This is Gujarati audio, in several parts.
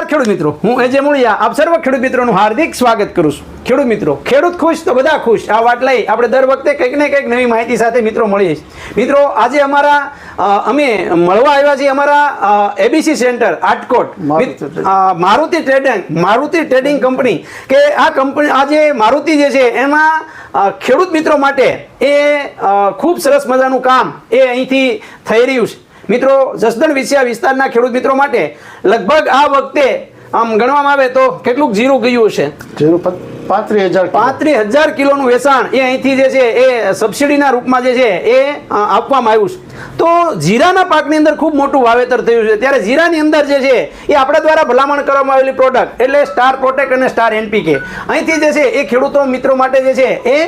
નમસ્કાર ખેડૂત મિત્રો. હું એજે મુળિયા. આપ સર્વ ખેડૂત મિત્રોનું હાર્દિક સ્વાગત કરું છું. ખેડૂત મિત્રો ખેડૂત ખુશ તો બધા ખુશ. આ વાત લઈ આપણે દર વખતે કંઈક ને કંઈક નવી માહિતી સાથે મિત્રો મળીએ મિત્રો આજે અમારા અમે મળવા આવ્યા છીએ અમારા ABC centre Atkot. Maruti trading. Maruti trading company. કે આ કંપની આ જે મારુતિ જે છે એમાં ખેડૂત મિત્રો માટે એ ખૂબ સરસ મજાનું કામ એ અહીંથી થઈ રહ્યું છે. મિત્રો જસદણ વિસિયા વિસ્તારના ખેડૂત મિત્રો માટે લગભગ આ વખતે આમ ગણવામાં આવે તો કેટલું જીરું ગયું છે પાંત્રીસ હજાર પાંત્રીસ હજાર કિલોનું વેચાણ એ અહીંથી જે છે એ સબસિડીના રૂપમાં જે છે એ આપવામાં આવ્યું છે. તો જીરાના પાકની અંદર ખૂબ મોટું વાવેતર થયું છે. ત્યારે જીરાની અંદર જે છે એ આપણા દ્વારા ભલામણ કરવામાં આવેલી પ્રોડક્ટ એટલે સ્ટાર પ્રોટેક્ટ અને સ્ટાર એનપીકે અહીંથી જે છે એ ખેડૂતો મિત્રો માટે જે છે એ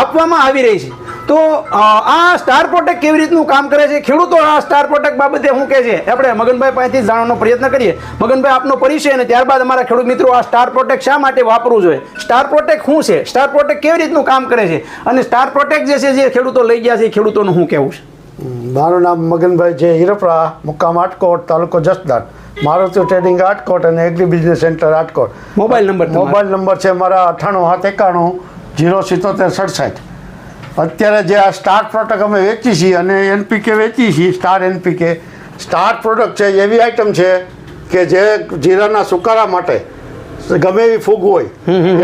આપવામાં આવી રહી છે. તો આ સ્ટાર પ્રોટેક્ટ કેવી રીતનું કામ કરે છે? ખેડૂતો આ સ્ટાર પ્રોટેક્ટ બાબતે શું કહે છે? આપણે મગનભાઈ પાસેથી જાણવાનો પ્રયત્ન કરીએ. મગનભાઈ આપનો પરિચય અને ત્યારબાદ અમારા ખેડૂત મિત્રો આ સ્ટાર પ્રોટેક્ટ શા માટે વાપરવું જોઈએ? સ્ટાર પ્રોટેક્ટ શું છે? સ્ટાર પ્રોટેક્ટ કેવી રીતનું કામ કરે છે? અને સ્ટાર પ્રોટેક્ટ જે છે જે ખેડૂતો લઈ ગયા છે ખેડૂતોનું શું કહેવું છે? મારું નામ મગનભાઈ છે હિરફરા મુકામ આટકોટ તાલુકો જસદણ. મારુતિ ટ્રેડિંગ આટકોટ અને agri business centre Atkot mobile number mobile number છે મારા અઠ્ઠાણું સાત એકાણું જીરો સિત્તોતેર સડસઠ. અત્યારે જે આ સ્ટાર પ્રોડક્ટ અમે વેચી છીએ અને એનપીકે વેચી છીએ સ્ટાર એનપીકે. સ્ટાર પ્રોડક્ટ છે એવી આઈટમ છે કે જે જીરાના સુકારા માટે ગમે એવી ફૂગ હોય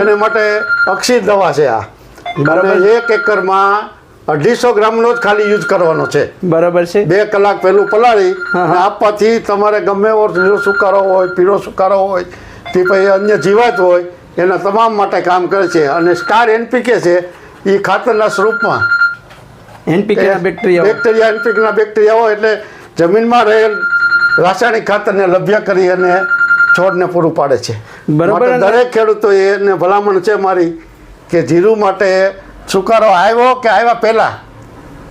એને માટે અક્ષી દવા છે આ. બરાબર. એક એકરમાં અઢીસો ગ્રામનો જ ખાલી યુઝ કરવાનો છે. બરાબર છે. બે કલાક પહેલું પલાળી. આપવાથી તમારે ગમે ઓર લીલો સુકારો હોય પીળો સુકારો હોય તે પછી અન્ય જીવાત હોય એના તમામ માટે કામ કરે છે. અને સ્ટાર એનપીકે છે એ ખાતરના સ્વરૂપમાં. એનપીકે બેક્ટેરિયા બેક્ટેરિયા એનપીકના બેક્ટેરિયા હોય. એટલે જમીનમાં રહેલ રાસાયણિક ખાતરને લભ્ય કરી અને છોડને પૂરું પાડે છે. બરાબર. દરેક ખેડૂતો એને ભલામણ છે મારી કે જીરું માટે સુકારો આવ્યો કે આવ્યા પહેલાં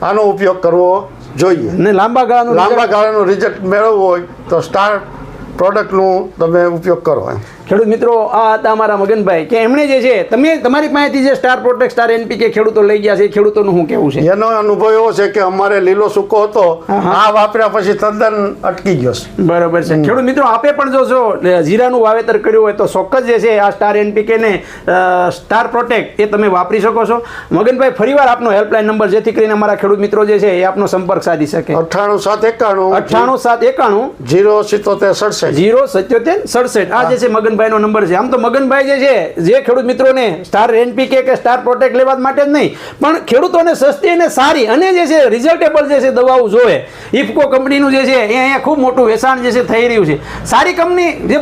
આનો ઉપયોગ કરવો જોઈએ. ને લાંબા ગાળાનું લાંબા ગાળાનું રિઝલ્ટ મેળવવું હોય તો સ્ટાર પ્રોડક્ટનું તમે ઉપયોગ કરો એમ. ખેડૂત મિત્રો આ હતા અમારા મગનભાઈ કે એમણે જે છે તમે તમારી પાસેથી જે સ્ટાર પ્રોટેક્ટ સ્ટાર એનપીકે ખેડૂતો લઈ ગયા છે એ ખેડૂતોનું શું કેવું છે? એનો અનુભવ એવો છે કે અમારે લીલો સૂકો હતો. આ વાપર્યા પછી તદ્દન અટકી ગયો છે. બરાબર છે. ખેડૂત મિત્રો આપે પણ જો જો જીરાનું વાવેતર કર્યું હોય તો ચોક્કસ જે છે આ સ્ટાર એનપીકે ને સ્ટાર પ્રોટેક્ટ એ તમે વાપરી શકો છો. મગનભાઈ ફરીવાર આપનો હેલ્પલાઇન નંબર જેથી કરીને અમારા ખેડૂત મિત્રો જે છે એ આપનો સંપર્ક સાધી શકે. અઠ્ઠાણું સાત એકાણું અઠ્ઠાણું સાત એકાણું. જીરો સિત્તોતેર સડસઠ. જીરો સત્યોતેર સડસઠ. આ જે છે મગનભાઈનો નંબર છે. આમ તો મગનભાઈ જે છે જે ખેડૂત મિત્રોને સ્ટાર એનપીકે કે સ્ટાર પ્રોટેક્ટ લેવા માટે જ નહીં પણ ખેડૂતોને સસ્તી અને સારી અને જે છે રિઝલ્ટેબલ જે છે દવાઓ જોવે ઇફકો કંપનીનું જે છે એ અહીંયા ખૂબ મોટું વેચાણ જે છે થઈ રહ્યું છે. સારી કંપની જે